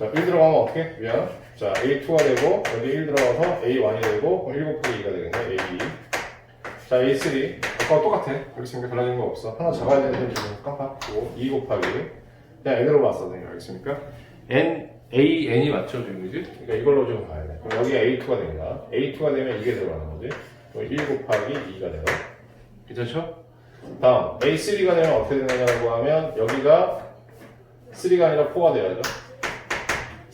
자, 1 들어가면 어떻게? 미안. 자, A2가 되고, 여기 1 들어가서 A1이 되고, 그럼 1 곱하기 2가 되겠네, A2. 자, A3. 아까 똑같아. 알겠습니까? 달라진 거 없어. 하나 잡아야 되는데 지금 깜빡이고, 2 곱하기. 그냥 N으로 봤어, 네, 알겠습니까? N, A, N이 맞죠, 지금, 그지? 그러니까 이걸로 좀 가야 돼. 그럼 여기가 A2가 됩니다. A2가 되면 이게 들어가는 거지. 그럼 1 곱하기 2가 돼요. 괜찮죠? 다음, A3가 되면 어떻게 되느냐고 하면, 여기가 3가 아니라 4가 돼야죠.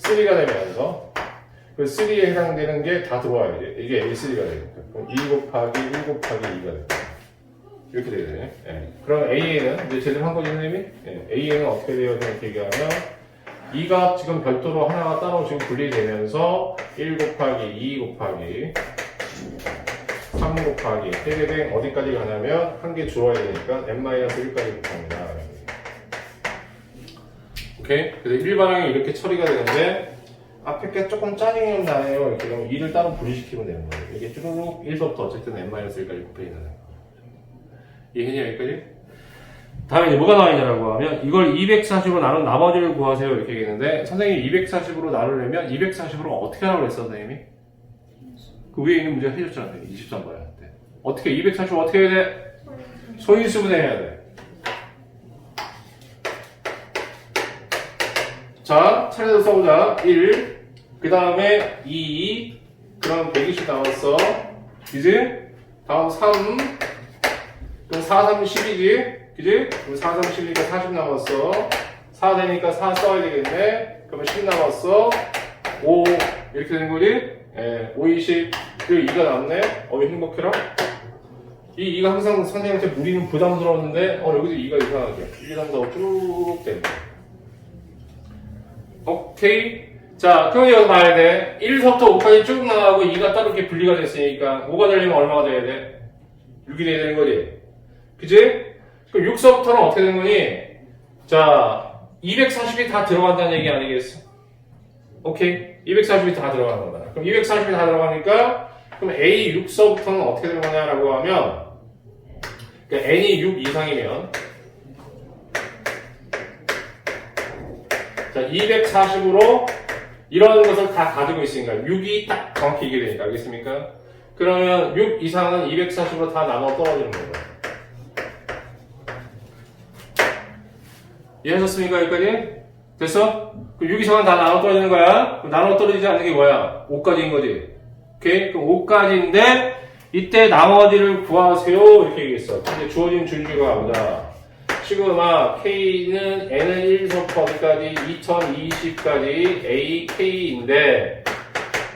3가 되면서 그 3에 해당되는 게 다 들어와야 돼. 이게 A3가 되니까. 그럼 2 곱하기 1 곱하기 2가 돼. 이렇게 되거든요. 예. 그럼 A에는 이제 제대로 한 거죠, 선생님이? 예. A에는 어떻게 되어 이렇게 얘기하면 2가 지금 별도로 하나가 따로 지금 분리되면서 1 곱하기 2 곱하기 3 곱하기 되게 된 어디까지 가냐면 한 개 줄어야 되니까 n-1까지 곱합니다. 오케이? 그래서 일반항이 이렇게 처리가 되는데 앞에 게 조금 짜증이 나네요. 이렇게 그러면 2를 따로 분리시키면 되는 거예요. 이게 쭈루룩 1서부터 어쨌든 n-1까지 곱해 있는 거예요. 이해했냐 여기까지? 다음에 이제 뭐가 나와있냐라고 하면 이걸 240으로 나눈 나머지를 구하세요 이렇게 얘기했는데 선생님이 240으로 나누려면 240으로 어떻게 하라고 그랬어 선생님이? 그 위에 있는 문제 해줬잖아요 23번에 때 어떻게 240 어떻게 해야 돼? 소인수분해 해야 돼 자, 차례대로 써보자. 1. 그 다음에 2. 그럼 120 나왔어. 그지? 다음 3. 그럼 4, 3, 10이지? 그지? 그럼 4, 3, 10이니까 40 남았어. 4 되니까 4 써야 되겠네. 그러면 10 남았어. 5. 이렇게 되는 거지? 예, 5, 20. 그리고 2가 남네. 어, 왜 행복해라? 이 2가 항상 선생님한테 무리는 부담스러웠는데, 어, 여기서 2가 이상하게. 1, 2, 3, 4, 5쭉 되네. 오케이. 자, 그럼 여기 봐야 돼. 1서부터 5까지 쭉 나가고 2가 따로 이렇게 분리가 됐으니까 5가 되려면 얼마가 돼야 돼? 6이 돼야 되는 거지. 그지? 그럼 6서부터는 어떻게 되는 거니? 자, 240이 다 들어간다는 얘기 아니겠어? 오케이. 240이 다 들어가는 거다. 그럼 240이 다 들어가니까 그럼 A 6서부터는 어떻게 되는 거냐라고 하면 그러니까 N이 6 이상이면 자, 240으로 이런 것을 다 가지고 있으니까 6이 딱 정확히 이게 되니까 알겠습니까? 그러면 6 이상은 240으로 다 나눠 떨어지는 거예요. 이해하셨습니까? 여기까지? 됐어? 그럼 6 이상은 다 나눠 떨어지는 거야. 그럼 나눠 떨어지지 않는 게 뭐야? 5까지인 거지. 오케이? 그럼 5까지인데 이때 나머지를 구하세요. 이렇게 얘기했어. 근데 주어진 줄기가 보자. 시그마 K는 N은 1서부터 어디까지 2020까지 AK인데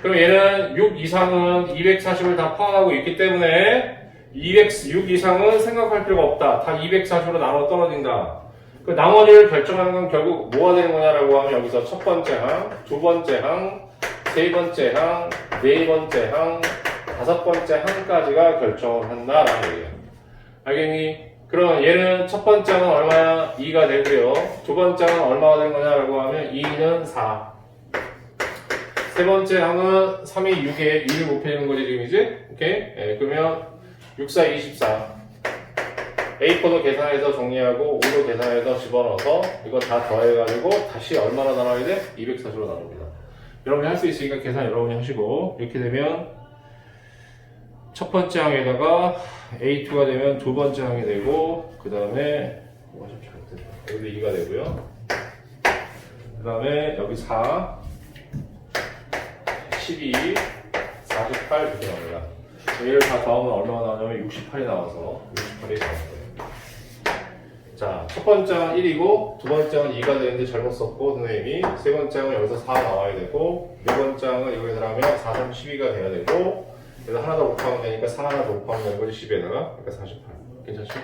그럼 얘는 6 이상은 240을 다 포함하고 있기 때문에 206 이상은 생각할 필요가 없다. 다 240으로 나눠 떨어진다. 그 나머지를 결정하는 건 결국 뭐가 되는 거냐라고 하면 여기서 첫 번째 항, 두 번째 항, 세 번째 항, 네 번째 항, 다섯 번째 항까지가 결정을 한다라는 얘기예요. 알겠니? 그럼 얘는 첫 번째 항은 얼마야? 2가 되고요. 두 번째 항은 얼마가 되는 거냐라고 하면 2는 4. 세 번째 항은 3이 6에 2를 곱해주는 거지 지금이지? 오케이? 예, 그러면 6, 4, 24. A4도 계산해서 정리하고 5도 계산해서 집어넣어서 이거 다 더해가지고 다시 얼마나 나눠야 돼? 240으로 나눕니다. 여러분이 할 수 있으니까 계산 여러분이 하시고 이렇게 되면 첫 번째 항에다가 A2가 되면 두 번째 항이 되고 그 다음에 뭐가 좀 잘못됐다 여기 2가 되고요. 그 다음에 여기 4 12 48 이렇게 나옵니다. 얘를 다 더하면 얼마가 나오냐면 68이 나와서 68이 나오는 거예요. 자, 첫 번째 항은 1이고 두 번째 항은 2가 되는데 잘못 썼고 선생님이 세 번째 항은 여기서 4 나와야 되고 네 번째 항은 여기서 하면 4, 3, 12가 돼야 되고 그래서 하나 더 곱하면 되니까 4 하나 더 곱하면 거지 10에다가 그러니까 48 괜찮죠?